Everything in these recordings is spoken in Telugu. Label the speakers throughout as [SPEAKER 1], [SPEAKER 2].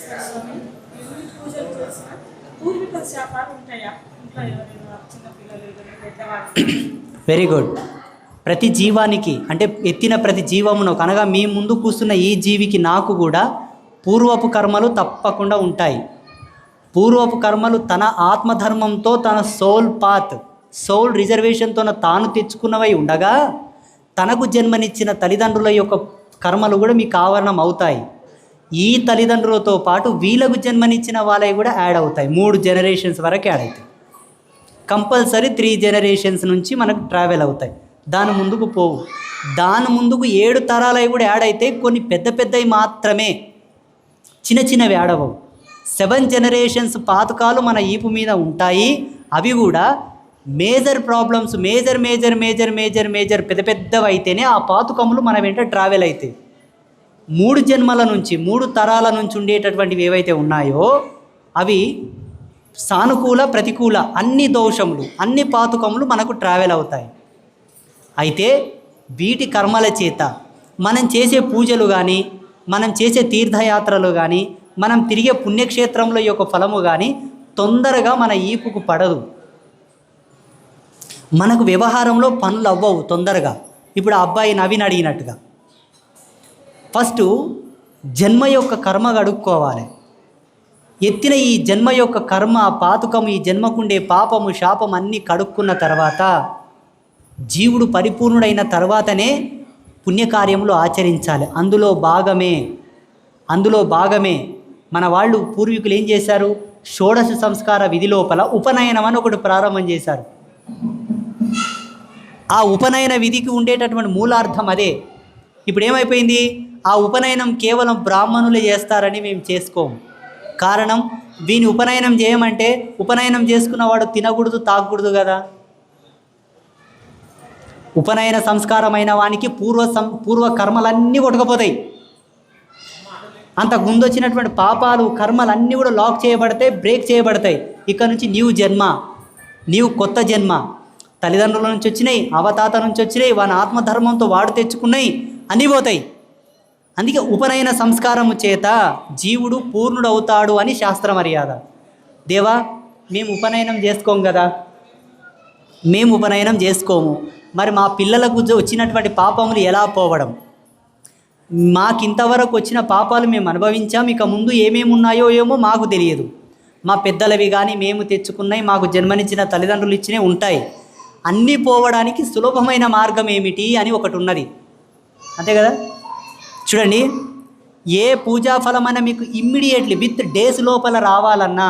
[SPEAKER 1] స్వామి. శాపాలు ఉంటాయా? ఇంట్లో ఎవరైనా చిన్నపిల్లలు పెద్దవాళ్ళు?
[SPEAKER 2] వెరీ గుడ్ ప్రతి జీవానికి అంటే ఎత్తిన ప్రతి జీవమును అనగా మీ ముందు కూస్తున్న ఈ జీవికి నాకు కూడా పూర్వపు కర్మలు తప్పకుండా ఉంటాయి. పూర్వపు కర్మలు తన ఆత్మధర్మంతో తన సోల్ పాత్ సోల్ రిజర్వేషన్తో తాను తెచ్చుకున్నవై ఉండగా తనకు జన్మనిచ్చిన తల్లిదండ్రుల యొక్క కర్మలు కూడా మీకు ఆవరణం అవుతాయి ఈ తల్లిదండ్రులతో పాటు వీళ్ళకు జన్మనిచ్చిన వాళ్ళవి కూడా యాడ్ అవుతాయి. మూడు జనరేషన్స్ వరకు యాడ్ అవుతాయి. కంపల్సరీ త్రీ జనరేషన్స్ నుంచి మనకు ట్రావెల్ అవుతాయి. దాని ముందుకు పోవు. దాని ముందుకు ఏడు తరాలవి కూడా యాడ్ అయితే కొన్ని పెద్ద పెద్దవి మాత్రమే చిన్న చిన్నవి యాడ్ అవ్వవు. సెవెన్ జనరేషన్స్ పాతకాలు మన ఈపు మీద ఉంటాయి. అవి కూడా major problems major major major major major పెద్ద పెద్దవి అయితేనే ఆ పాతుకములు మన వెంట ట్రావెల్ అవుతాయి. మూడు జన్మల నుంచి మూడు తరాల నుంచి ఉండేటటువంటివి ఏవైతే ఉన్నాయో అవి సానుకూల ప్రతికూల అన్ని దోషములు అన్ని పాతుకములు మనకు ట్రావెల్ అవుతాయి. అయితే వీటి కర్మల చేత మనం చేసే పూజలు కానీ మనం చేసే తీర్థయాత్రలు కానీ మనం తిరిగే పుణ్యక్షేత్రంలో యొక్క ఫలము కానీ తొందరగా మన ఈపుకు పడదు. మనకు వ్యవహారంలో పనులు అవ్వవు తొందరగా. ఇప్పుడు ఆ అబ్బాయి నవీన్ అడిగినట్టుగా ఫస్ట్ జన్మ యొక్క కర్మ గడుక్కోవాలి ఎత్తిన ఈ జన్మ యొక్క కర్మ పాతుకం ఈ జన్మకుండే పాపము శాపం అన్నీ కడుక్కున్న తర్వాత జీవుడు పరిపూర్ణుడైన తర్వాతనే పుణ్యకార్యములు ఆచరించాలి. అందులో భాగమే అందులో భాగమే మన వాళ్ళు పూర్వీకులు ఏం చేశారు? షోడశ సంస్కార విధి లోపల ఉపనయనం అని ఒకటి ప్రారంభం చేశారు. ఆ ఉపనయన విధికి ఉండేటటువంటి మూలార్థం అదే. ఇప్పుడు ఏమైపోయింది? ఆ ఉపనయనం కేవలం బ్రాహ్మణులు చేస్తారని మేము చేసుకోము. కారణం దీని ఉపనయనం చేయమంటే ఉపనయనం చేసుకున్నవాడు తినకూడదు తాగకూడదు కదా? ఉపనయన సంస్కారమైన వానికి పూర్వ సం పూర్వ కర్మలన్నీ కొట్టుకుపోతాయి. అంత ముందు వచ్చినటువంటి పాపాలు కర్మలన్నీ కూడా లాక్ చేయబడతాయి బ్రేక్ చేయబడతాయి. ఇక్కడ నుంచి నీవు జన్మ నీవు కొత్త జన్మ. తల్లిదండ్రుల నుంచి వచ్చినాయి అవతాత నుంచి వచ్చినాయి వాని ఆత్మధర్మంతో వాడు తెచ్చుకున్నాయి అన్నీ పోతాయి. అందుకే ఉపనయన సంస్కారము చేత జీవుడు పూర్ణుడు అవుతాడు అని శాస్త్ర మర్యాద దేవా మేము ఉపనయనం చేసుకోం కదా? మేము ఉపనయనం చేసుకోము. మరి మా పిల్లలకు వచ్చినటువంటి పాపములు ఎలా పోవడం? మాకింతవరకు వచ్చిన పాపాలు మేము అనుభవించాం ఇక ముందు ఏమేమి ఉన్నాయో ఏమో మాకు తెలియదు. మా పెద్దలవి కానీ మేము తెచ్చుకున్నాయి మాకు జన్మనిచ్చిన తల్లిదండ్రులు ఇచ్చినవి ఉంటాయి. అన్నీ పోవడానికి సులభమైన మార్గం ఏమిటి అని ఒకటి ఉన్నది. అంతే కదా? చూడండి ఏ పూజా ఫలమైనా మీకు ఇమ్మీడియట్లీ విత్ డేస్ లోపల రావాలన్నా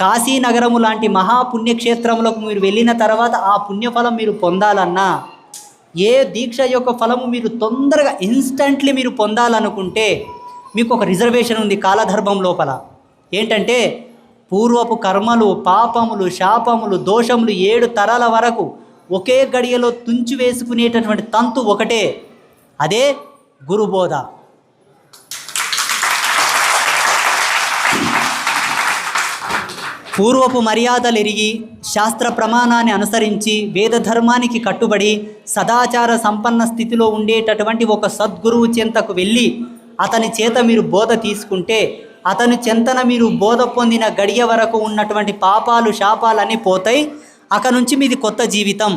[SPEAKER 2] కాశీనగరము లాంటి మహాపుణ్యక్షేత్రములకు మీరు వెళ్ళిన తర్వాత ఆ పుణ్యఫలం మీరు పొందాలన్నా ఏ దీక్ష యొక్క ఫలము మీరు తొందరగా ఇన్స్టంట్లీ మీరు పొందాలనుకుంటే మీకు ఒక రిజర్వేషన్ ఉంది కాలధర్మం లోపల. ఏంటంటే పూర్వపు కర్మలు పాపములు శాపములు దోషములు ఏడు తరాల వరకు ఒకే గడియలో తుంచి వేసుకునేటటువంటి తంతు ఒకటే. అదే గురుబోధ. పూర్వపు మర్యాదలు ఎరిగి శాస్త్ర ప్రమాణాన్ని అనుసరించి వేద ధర్మానికి కట్టుబడి సదాచార సంపన్న స్థితిలో ఉండేటటువంటి ఒక సద్గురువు చెంతకు వెళ్ళి అతని చేత మీరు బోధ తీసుకుంటే అతని చెంతన మీరు బోధ పొందిన గడియ వరకు ఉన్నటువంటి పాపాలు శాపాలన్నీ పోతాయి. అక్కడ నుంచి మీది కొత్త జీవితం.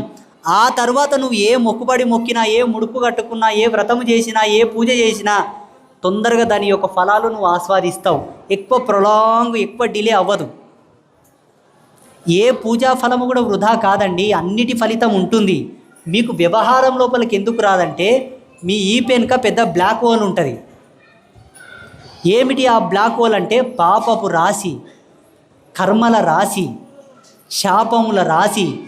[SPEAKER 2] ఆ తర్వాత నువ్వు ఏ మొక్కుబడి మొక్కినా ఏ ముడుపు కట్టుకున్నా ఏ వ్రతము చేసినా ఏ పూజ చేసినా తొందరగా దాని యొక్క ఫలాలు నువ్వు ఆస్వాదిస్తావు. ఎక్కువ ప్రొలాంగ్ ఎక్కువ డిలే అవ్వదు. ఏ పూజా ఫలము కూడా వృధా కాదండి అన్నిటి ఫలితం ఉంటుంది. మీకు వ్యవహారం లోపలికి ఎందుకు రాదంటే మీ ఈ పెనుక పెద్ద బ్లాక్ హోల్ ఉంటుంది. ఏమిటి ఆ బ్లాక్ హోల్ అంటే పాపపు రాశి కర్మల రాశి శాపముల రాశి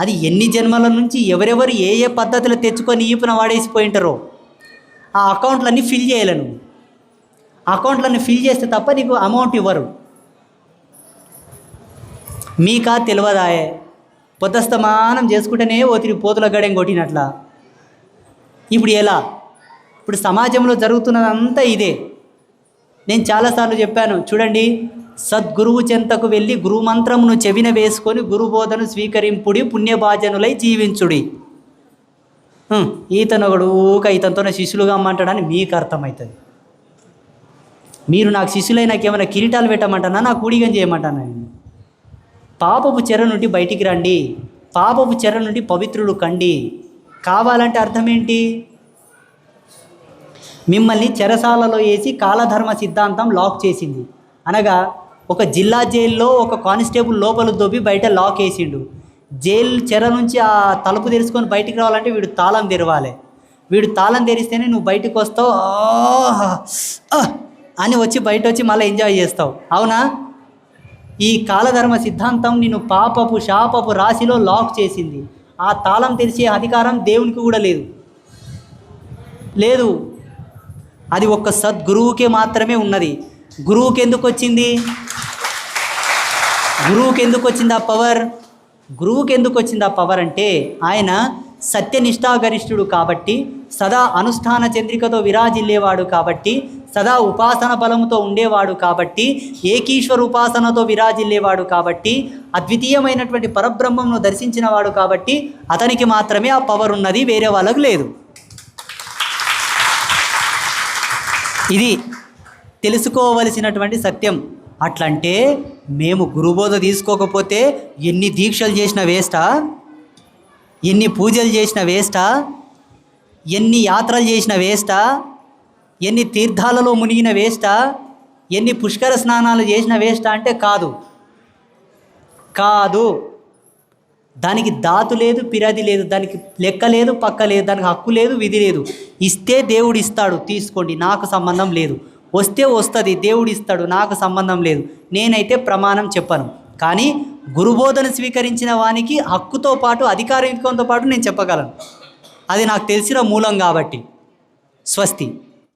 [SPEAKER 2] అది ఎన్ని జన్మల నుంచి ఎవరెవరు ఏ ఏ పద్ధతులు తెచ్చుకొని ఈపున వాడేసిపోయింటారో. ఆ అకౌంట్లన్నీ ఫిల్ చేయలేను. అకౌంట్లన్నీ ఫిల్ చేస్తే తప్ప నీకు అమౌంట్ ఇవ్వరు. మీకా తెలియదాయే. పొద్దస్తమానం చేసుకుంటేనే ఓతిరి పోతుల గడెం కొట్టినట్లా. ఇప్పుడు ఎలా? ఇప్పుడు సమాజంలో జరుగుతున్నదంతా ఇదే. నేను చాలాసార్లు చెప్పాను చూడండి. సద్గురువు చెంతకు వెళ్ళి గురుమంత్రమును చెవిన వేసుకొని గురుబోధను స్వీకరింపుడి పుణ్యభాజనులై జీవించుడి. ఈతనొకడు ఈతను ఒకడు ఊక ఇతనితోనే శిష్యులుగా అమ్మంటాడని మీకు అర్థమవుతుంది మీరు నాకు శిష్యులై నాకు ఏమైనా కిరీటాలు పెట్టమంటానా? నాకు కూడిగం చేయమంటానా? నేను పాపపు చెర నుండి బయటికి రండి. పాపపు చెర నుండి పవిత్రులు కండి. కావాలంటే అర్థం ఏంటి మిమ్మల్ని చెరసాలలో వేసి కాలధర్మ సిద్ధాంతం లాక్ చేసింది. అనగా ఒక జిల్లా జైల్లో ఒక కానిస్టేబుల్ లోపల దొబ్బి బయట లాక్ వేసిండు. జైలు చెర నుంచి ఆ తలుపు తెరుచుకొని బయటికి రావాలంటే వీడు తాళం తెరవాలి. వీడు తాళం తెరిస్తేనే నువ్వు బయటకు వస్తావు. అని వచ్చి బయట వచ్చి మళ్ళీ ఎంజాయ్ చేస్తావు. అవునా? ఈ కాలధర్మ సిద్ధాంతం నిన్ను పాపపు శాపపు రాశిలో లాక్ చేసింది. ఆ తాళం తెరిచే అధికారం దేవునికి కూడా లేదు. లేదు. అది ఒక్క సద్గురువుకే మాత్రమే ఉన్నది. గురువుకి ఎందుకు వచ్చింది? గురువుకి ఎందుకు వచ్చింది ఆ పవర్ గురువుకి ఎందుకు వచ్చింది ఆ పవర్ అంటే ఆయన సత్యనిష్టాగరిష్ఠుడు కాబట్టి సదా అనుష్ఠాన చంద్రికతో విరాజిల్లేవాడు కాబట్టి సదా ఉపాసన బలముతో ఉండేవాడు కాబట్టి ఏకీశ్వర ఉపాసనతో విరాజిల్లేవాడు కాబట్టి అద్వితీయమైనటువంటి పరబ్రహ్మమును దర్శించినవాడు కాబట్టి అతనికి మాత్రమే ఆ పవర్ ఉన్నది వేరే వాళ్ళకు లేదు. ఇది తెలుసుకోవలసినటువంటి సత్యం. అట్లంటే మేము గురుబోధ తీసుకోకపోతే ఎన్ని దీక్షలు చేసిన వేస్టా? ఎన్ని పూజలు చేసిన వేస్టా? ఎన్ని యాత్రలు చేసిన వేస్టా? ఎన్ని తీర్థాలలో మునిగిన వేస్టా? ఎన్ని పుష్కర స్నానాలు చేసిన వేస్టా అంటే కాదు. కాదు. దానికి దాతు లేదు పిరది లేదు దానికి లెక్క లేదు పక్క లేదు దానికి హక్కు లేదు విధి లేదు. ఇస్తే దేవుడు ఇస్తాడు తీసుకోండి నాకు సంబంధం లేదు. వస్తే వస్తుంది దేవుడు ఇస్తాడు నాకు సంబంధం లేదు. నేనైతే ప్రమాణం చెప్పను. కానీ గురుబోధన స్వీకరించిన వానికి హక్కుతో పాటు అధికారంతో పాటు నేను చెప్పగలను. అది నాకు తెలిసిన మూలం కాబట్టి. స్వస్తి.